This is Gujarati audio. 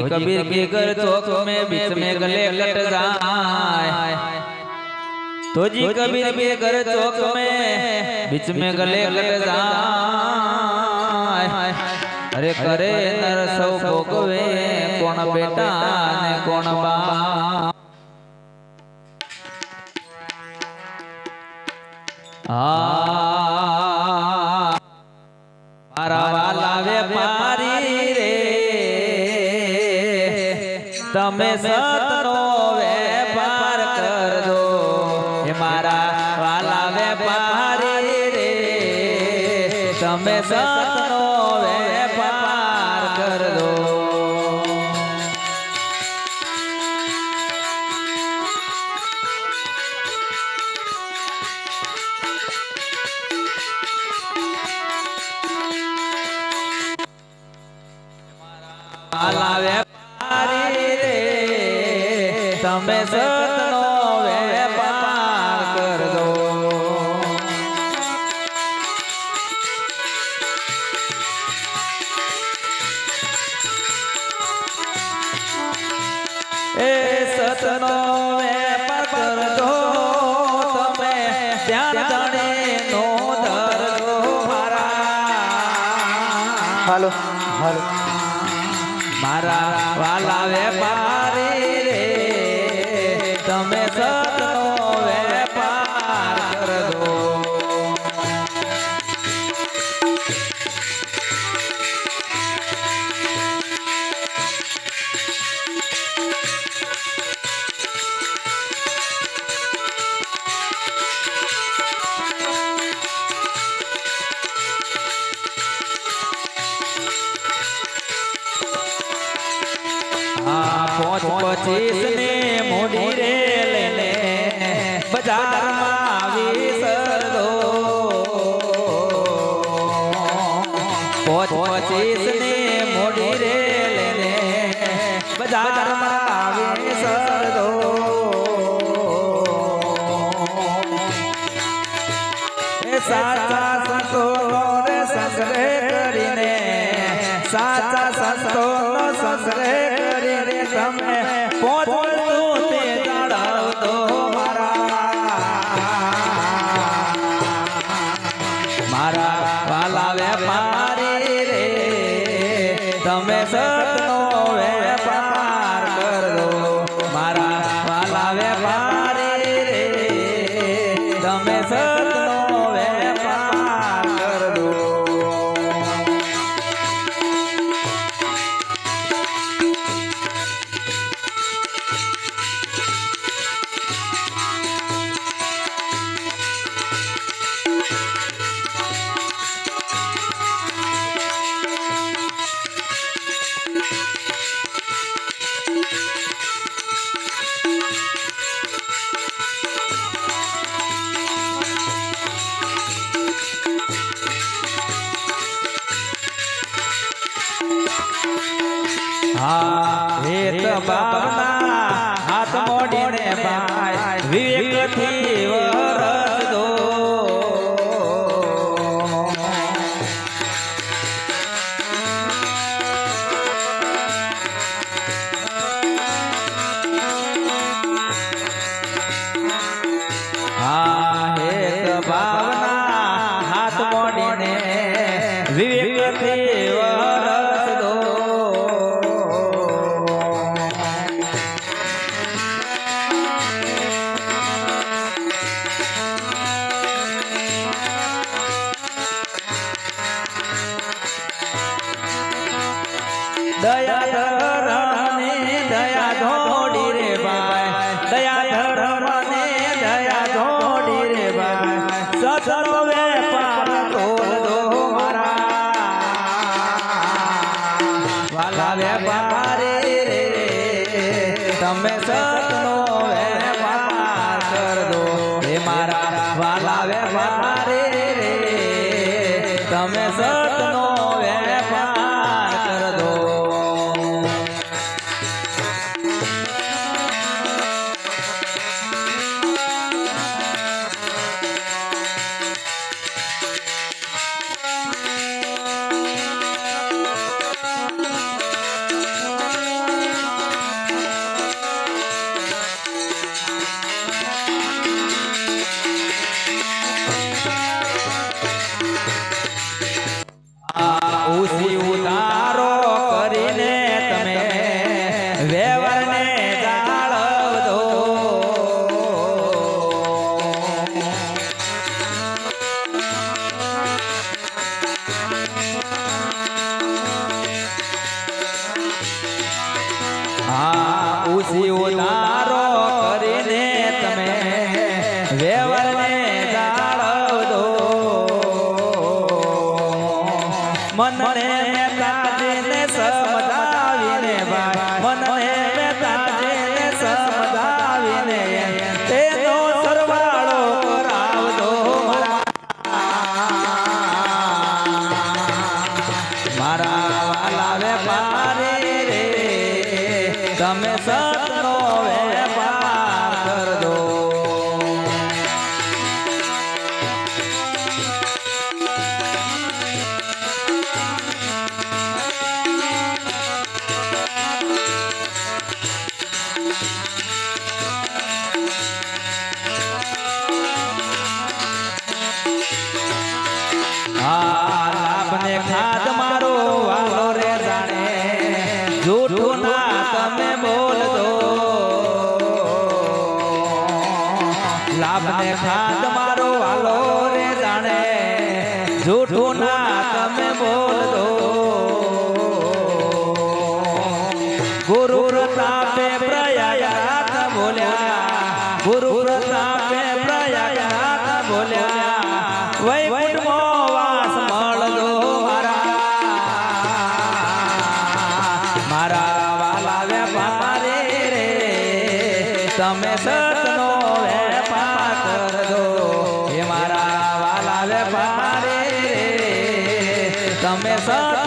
कबीर के घर चौक में बीच में गले लट जाए। तो जी कबीर के घर चौक में बीच में गले लट जाए। अरे करे नर सौ भोगवे कोण बेटा ने कोण बा આ તમે સતનો વેપાર કરજો. હે મારા વાલા વેપારી રે. તમે સતનો વેપાર તમે સતનો વેપાર કરજો. એ સતનો વેપાર કરજો. તમે ધ્યાન જાણે નો ધરજો મારા. હાલો. હાલો. મારા વાલા વેપારી તમે સતનો વેપાર કરજો. પચીસ બજારમાં આવી સરદો પોચ પચીસ ને મોડી રે લઈને બજારમાં આવી સરદો સાચા સંતો રે સંગ્રહ કરીને સાચા તમે પહોંચવું હા હેત બાબના દયા ધરમને દયા ધોડી રે ભાઈ, દયા ધરમને દયા ધોડી રે ભાઈ સતનો વેપાર તોલ દો મારા. વાલા વેપારી રે, તમે સતનો વેપાર કર દો હે મારા વાલા ખુશી ઉતારો કરીને તમે વ્યવહારને જાળવજો. મનને તાજીને સમજાવીને ભાઈ. મનને તાજીને સમજાવીને તેનો સરવાળો કરાવજો. મારા વાલા વેપારી તમે સતનો વેપાર કરજો. હા લાભને ખાદ ખાદ મારો હાલો રે જાણે. જૂઠું ના તમે બોલજો ગુરુ પ્રતાપે પ્રયાગ બોલ્યા. ગુરુ પ્રતાપે પ્રયાગ બોલ્યા. હે મારા